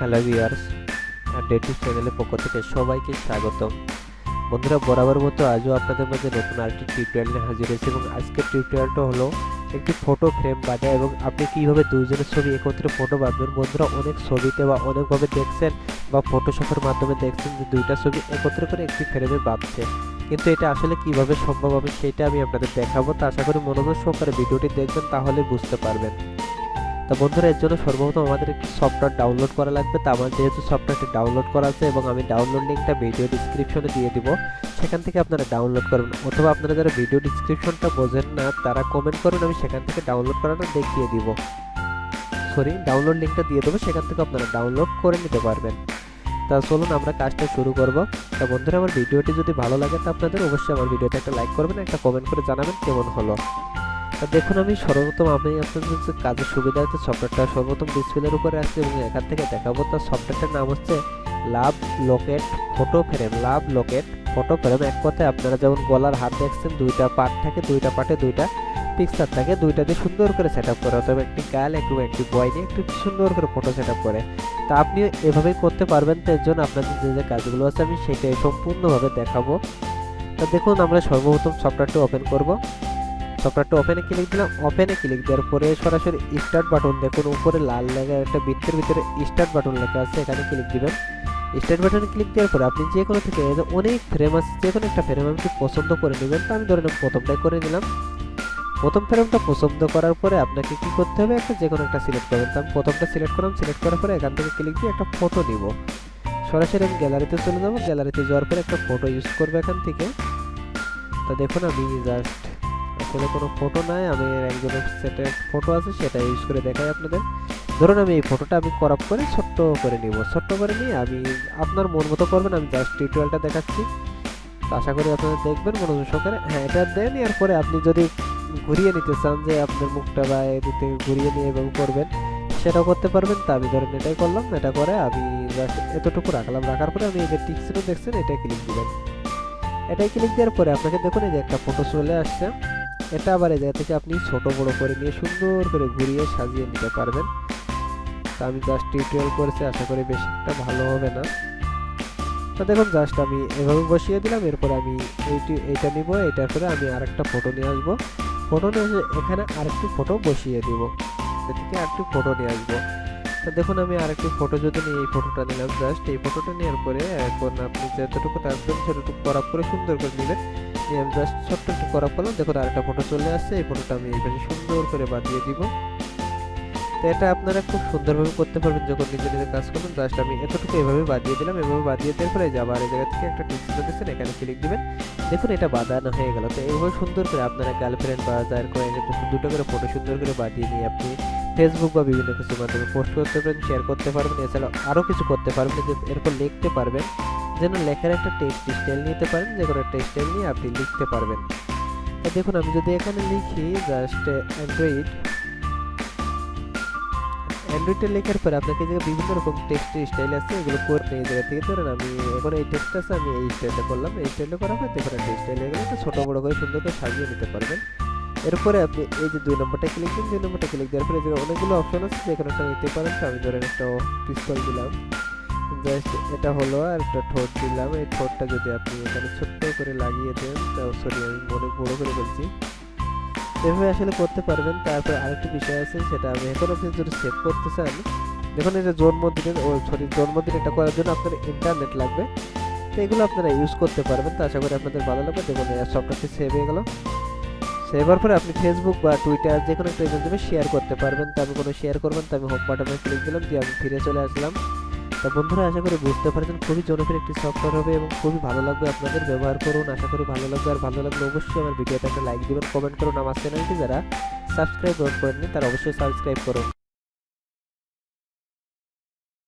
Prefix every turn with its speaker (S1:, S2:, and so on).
S1: Hello viewers dative চ্যানেলের পক্ষ থেকে সবাইকে স্বাগতম বন্ধুরা, বরাবর মতো আজও আপনাদের মধ্যে নতুন আরেকটি টিউটোরিয়াল নিয়ে হাজির হয়েছে এবং আজকের টিউটোরিয়ালটা হলো একটি ফটো ফ্রেম বাঁধা এবং আপনি কীভাবে দুজনের ছবি একত্রে ফটো বাঁধবেন। বন্ধুরা, অনেক ছবিতে বা অনেকভাবে দেখছেন বা ফটোশপের মাধ্যমে দেখছেন যে দুইটা ছবি একত্রে করে একটি ফ্রেমে বাঁধছে। কিন্তু এটা আসলে কীভাবে সম্ভব হবে সেটা আমি আপনাদের দেখাবো। তা আশা করি মনোযোগ সহকারে ভিডিওটি দেখবেন, তাহলে বুঝতে পারবেন। তা বন্ধুরা, এর জন্য সর্বপ্রথম আমাদের একটি সফটওয়্যার ডাউনলোড করা লাগবে। তা আমার যেহেতু সফটওয়্যারটি ডাউনলোড করা আছে এবং আমি ডাউনলোড লিঙ্কটা ভিডিও ডিসক্রিপশনে দিয়ে দিব, সেখান থেকে আপনারা ডাউনলোড করবেন অথবা আপনারা যারা ভিডিও ডিসক্রিপশনটা বোঝেন না, তারা কমেন্ট করুন, আমি সেখান থেকে ডাউনলোড করাটা দেখিয়ে দিব। সরি ডাউনলোড লিঙ্কটা দিয়ে দেবো, সেখান থেকে আপনারা ডাউনলোড করে নিতে পারবেন। তা চলুন, আমরা কাজটা শুরু করব। তা বন্ধুরা, আমার ভিডিওটি যদি ভালো লাগে তা আপনাদের অবশ্যই আমার ভিডিওতে একটা লাইক করবেন, একটা কমেন্ট করে জানাবেন কেমন হলো। দেখুন আমি সর্বপ্রথম আমি আপনাদের কাজের সুবিধার্থে সফটওয়্যারটা সর্বপ্রথম ডিসপ্লের উপরে আসছে এবং এখান থেকে দেখাবো তার সফটওয়্যারটার নাম হচ্ছে love locket photo frame love locket photo frame এক কথায় আপনারা যেমন গলার হাত দেখছেন, দুইটা পার্ট থাকে, দুইটা পার্টে দুইটা পিকচার থাকে, দুইটা দিয়ে সুন্দর করে সেট আপ করে। অথবা একটি গাল একটু একটি বয় নিয়ে একটু সুন্দর করে ফটো সেট আপ করে। তা আপনি এভাবেই করতে পারবেন, তো এর জন্য আপনাদের যে যে কাজগুলো আছে আমি সেটাই সম্পূর্ণভাবে দেখাবো। তা দেখুন আমরা সর্বপ্রথম সফটওয়্যারটি ওপেন করব। সফটওয়্যারটা ওপেনে ক্লিক দিলাম ওপেনে ক্লিক দেওয়ার পরে সরাসরি স্টার্ট বাটন দেখুন উপরে লাল লেখা একটা বৃত্তের ভিতরে স্টার্ট বাটন লেখা আছে, এখানে ক্লিক দিবেন। স্টার্ট বাটনে ক্লিক দেওয়ার পরে আপনি যে কোনো থেকে অনেক ফ্রেম আছে যে কোনো একটা ফ্রেম আপনি পছন্দ করে নেবেন, তো আমি ধরে নেব প্রথমটাই করে নিলাম। প্রথম ফ্রেমটা পছন্দ করার পরে আপনাকে কি করতে হবে? একটা যে কোনো একটা সিলেক্ট করবেন। তো আমি প্রথমটা সিলেক্ট করলাম সিলেক্ট করার পরে এখান থেকে ক্লিক দিয়ে একটা ফটো নিব সরাসরি আমি গ্যালারিতে চলে যাব। গ্যালারিতে যাওয়ার পরে একটা ফটো ইউজ করব এখান থেকে। তো দেখুন আমি জাস্ট আসলে কোনো ফটো নাই, আমি একজনের সেটা ফটো আছে, সেটা ইউজ করে দেখাই আপনাদের। ধরুন আমি এই ফটোটা আমি করাপ করে ছোট্ট করে নিব। ছোট্ট করে নিয়ে আমি আপনার মন মতো করবেন, আমি জাস্ট টিউটোরিয়ালটা দেখাচ্ছি। আশা করি আপনারা দেখবেন, মনোযোগ সহকারে। হ্যাঁ এটা দেন, এরপরে আপনি যদি ঘুরিয়ে নিতে চান যে আপনার মুখটা বা এদিকে ঘুরিয়ে নিয়ে এবং করবেন, সেটাও করতে পারবেন। তা আমি ধরেন এটাই করলাম, এটা করে আমি জাস্ট এতটুকু রাখলাম। রাখার পরে আমি এই যে দেখছেন, এটাই ক্লিক দিবেন। এটাই ক্লিক দেওয়ার পরে আপনাকে দেখুন, এই যে একটা ফটো চলে আসছে। এটা আবার এই জায়গা থেকে আপনি ছোট বড় করে নিয়ে সুন্দর করে ঘুরিয়ে সাজিয়ে নিতে পারবেন। তা আমি জাস্ট টিউটোরিয়াল করেছি, আশা করি বেশি একটা ভালো হবে না। তো দেখুন জাস্ট আমি এভাবে বসিয়ে দিলাম, এরপর আমি এইটি, এইটা নিব এটার পরে আমি আরেকটা ফটো নিয়ে আসব। ফটো নিয়ে এখানে আরেকটি ফটো বসিয়ে দিব। থেকে আরেকটি ফটো নিয়ে আসব। তো দেখুন, আমি আরেকটি ফটো যদি নিই, এই ফটোটা নিলাম জাস্ট এই ফটোটা নেওয়ার পরে এখন আপনি যতটুকু থাকবেন সেটুকু করাপ করে সুন্দর করে নেবেন। নিয়ে আমি জাস্ট ছোট্ট একটু করাপ করলাম দেখুন, আরেকটা ফটো চলে আসছে। এই ফটোটা আমি এই পাশে সুন্দর করে বাঁধিয়ে দিব। তো এটা আপনারা খুব সুন্দরভাবে করতে পারবেন যখন নিজে নিজে কাজ করবেন। জাস্ট আমি এতটুকু এভাবে বাঁধিয়ে দিলাম। এভাবে বাঁধিয়ে দেওয়ার পরে যাবার এই জায়গা থেকে একটা টিপস দিচ্ছেন এখানে ক্লিক দিবেন। দেখুন, এটা বাঁধানো হয়ে গেল। তো এইভাবে সুন্দর করে আপনারা গার্লফ্রেন্ড বা যার করে দুটো করে ফটো সুন্দর করে বাঁধিয়ে নিয়ে আপনি ফেসবুক বা বিভিন্ন কিছুর মাধ্যমে পোস্ট করতে পারবেন শেয়ার করতে পারবেন, এছাড়া আরও কিছু করতে পারবেন, যে এরপর লিখতে পারবেন, যেন লেখার একটা টেক্সট স্টাইল নিতে পারেন, যে কোনো একটা স্টাইল নিয়ে আপনি লিখতে পারবেন। দেখুন, আমি যদি এখানে লিখি জাস্ট অ্যান্ড্রয়েড অ্যান্ড্রয়েডে লেখার পরে আপনাকে যে বিভিন্ন রকম টেক্সট স্টাইল আছে, এগুলো করে এই জায়গা থেকে ধরেন আমি এখন এই টেক্সট আছে, আমি এই স্টাইলটা করলাম, এই স্টাইলটা করার পর দেখুন, একটা স্টাইল হয়ে গেলে ছোটো বড়ো করে সুন্দর করে সাজিয়ে নিতে পারবেন। এরপরে আপনি এই যে দুই নম্বরটা ক্লিক দিন দুই নম্বরটা ক্লিক দেওয়ার পরে যে অনেকগুলো অপশন আছে যেখানে একটা নিতে পারেন। আমি ধরেন একটা পিস্তল দিলাম। জাস্ট এটা হলো আর একটা ঠোঁট দিলাম। এই ঠোঁটটা যদি আপনি এখানে ছোট্ট করে লাগিয়ে দেন, তো সরি আমি মনে, বড় করে বলছি। এভাবে আসলে করতে পারবেন। তারপর আরেকটি বিষয় আছে, সেটা আমি এখন আপনি যদি সেভ করতে চান, দেখুন এটা জন্মদিনের, ও সরি জন্মদিন এটা করার জন্য আপনার ইন্টারনেট লাগবে। তো এগুলো আপনারা ইউজ করতে পারবেন। তো আশা করি আপনাদের ভালো লাগবে। দেখুন সফটওয়্যারটি সেভ হয়ে গেল। সেভ হওয়ার পরে আপনি ফেসবুক বা টুইটার যে কোনো একটা মাধ্যমে শেয়ার করতে পারবেন। তো আমি কোনো শেয়ার করবেন তো আমি হোম বাটনে ক্লিক দিলাম, দিয়ে আমি ফিরে চলে আসলাম। তা বন্ধুরা, আশা করি বুঝতে পারছেন, খুবই জনপ্রিয় একটি সফটওয়্যার হবে এবং খুবই ভালো লাগবে আপনাদের ব্যবহার করুন। আশা করি ভালো লাগবে, আর ভালো লাগলে অবশ্যই আমার ভিডিওতে একটা লাইক দিবেন কমেন্ট করুন আমার চ্যানেলটি যারা সাবস্ক্রাইব করেননি, তারা অবশ্যই সাবস্ক্রাইব করুন।